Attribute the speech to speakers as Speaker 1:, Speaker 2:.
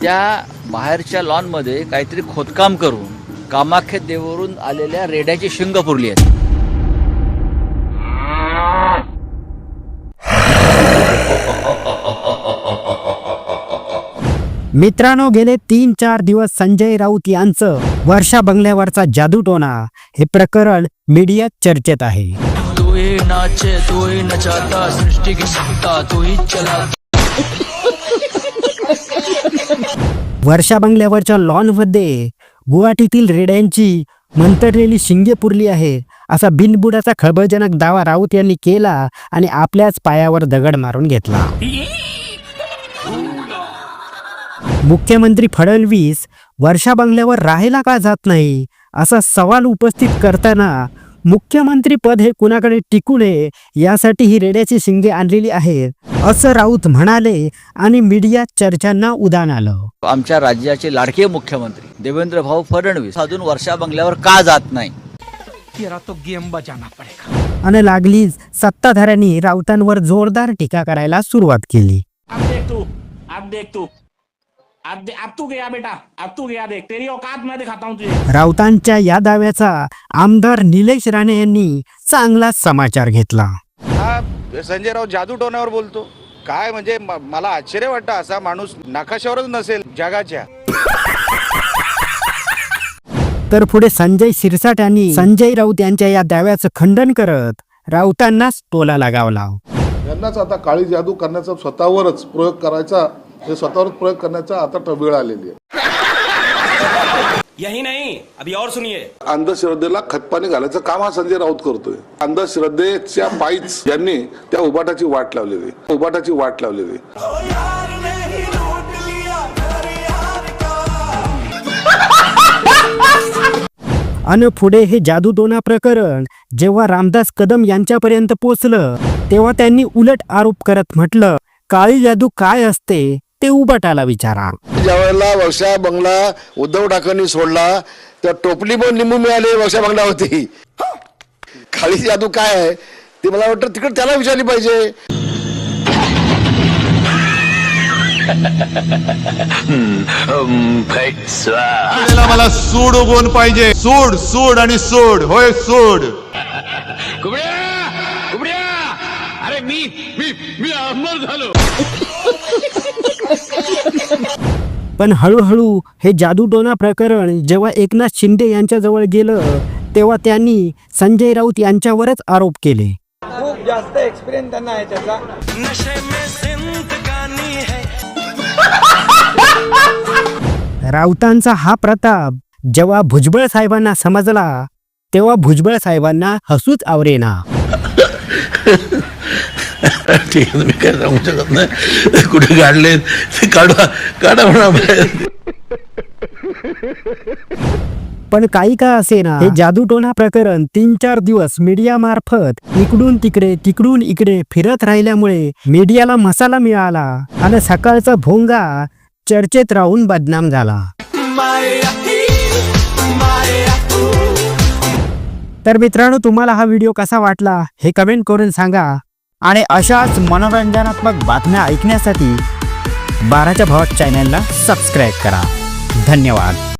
Speaker 1: त्या बाहेरच्या लॉनमध्ये काहीतरी खोदकाम करून कामाख्या देवावरून आलेल्या रेड्याची शिंग पुरली आहेत.
Speaker 2: मित्रांनो गेले तीन चार दिवस संजय राऊत यांचं वर्षा बंगल्यावरचा जादूटोना हे प्रकरण मीडियात चर्चेत आहे.
Speaker 1: तू ही नाचे तू ही नचाता सृष्टि की सत्ता तू ही चला
Speaker 2: वर्षा बंगल्यावरच्या लॉनमध्ये गुवाहाटीतील रेड्यांची मंतरलेली शिंगे पुरली आहे. असा बिनबुडाचा खळबळजनक दावा राऊत यांनी केला आणि आपल्याच पायावर दगड मारून घेतला. मुख्यमंत्री फडणवीस वर्षा बंगल्यावर राहायला का जात नाही? असा सवाल उपस्थित करताना मुख्यमंत्री पद हे कुणाकडे टिकू नये यासाठी ही रेड्याची शिंगे आणलेली आहेत असं राऊत म्हणाले आणि मीडियात चर्चांना उदान आलं.
Speaker 1: आमच्या राज्याचे लाडके मुख्यमंत्री देवेंद्र भाऊ फडणवीस अजून वर्षा बंगल्यावर का जात नाही?
Speaker 3: तेरा तो गेम बजाना पड़ेगा.
Speaker 2: आणि लागलीच सत्ताधाऱ्यांनी राऊतांवर जोरदार टीका करायला सुरुवात केली.
Speaker 4: अब देख तू अब देख तू.
Speaker 2: राऊतांच्या या दाव्याचा आमदार निलेश राणे यांनी चांगलाच समाचार घेतला.
Speaker 5: हा संजय राऊत जादू टोनावर बोलतो. काय म्हणजे म- मला आश्चर्य वाटतं असा माणूस नकाशावरच नसेल जगाच्या.
Speaker 2: तर पुढे संजय शिरसाट यांनी संजय राऊत यांच्या या दाव्याचं खंडन करत राऊतांनाच टोला लगावला.
Speaker 6: यांनाच आता काळी जादू करण्याचा स्वतःवरच प्रयोग करायचा हे स्वतःवरच प्रयोग करण्याचा आता वेळ आलेली आहे.
Speaker 4: यही नहीं अभी और सुनिए।
Speaker 6: अंधश्रद्धेला खतपाणी घालायचं काम हा संजय राऊत करतोय. अंधश्रद्धेच्या पायीच यांनी त्या उबाटाची वाट लावलेली उबाटाची वाट लावलेली
Speaker 2: अन पुढे हे जादूटोना प्रकरण. जेव्हा रामदास कदम यांच्यापर्यंत पोचलं तेव्हा त्यांनी उलट आरोप करत म्हटलं काळी जादू काय असते? ते उबाटाला विचारा.
Speaker 7: ज्या वेळेला वर्षा बंगला उद्धव ठाकरेंनी सोडला त्या टोपली पण लिंबू मिळाले वर्षा बंगला होती काळी जादू काय आहे? ते मला वाटतं तिकडे त्याला विचारली पाहिजे.
Speaker 8: आपल्याला मला सूड उगवून पाहिजे. सूड सूड आणि सूड. होय सूड.
Speaker 4: अरे मी मी मी अमर झालो.
Speaker 2: पण हळूहळू हे जादूटोना प्रकरण जेव्हा एकनाथ शिंदे यांच्या जवळ गेलं तेव्हा त्यांनी संजय राऊत यांच्यावरच आरोप केले. राऊतांचा हा प्रताप जेव्हा भुजबळ साहेबांना समजला तेव्हा भुजबळ साहेबांना हसूच आवरेना.
Speaker 9: ठीक आहे मी काय सांगू शकत नाही. कुठे काढले ते काढा काढा म्हणा
Speaker 2: पण काही का असे ना हे जादूटोणा प्रकरण तीन चार दिवस मीडिया मार्फत इकडून तिकडे तिकडून इकडे फिरत राहिल्यामुळे मीडियाला मसाला मिळाला आणि सकाळचा भोंगा चर्चेत राहून बदनाम झाला. तर मित्रांनो तुम्हाला हा व्हिडिओ कसा वाटला हे कमेंट करून सांगा. आणि अशाच मनोरंजनात्मक बातम्या ऐकण्यासाठी बाराच्या भावात चॅनलला सबस्क्राईब करा. धन्यवाद.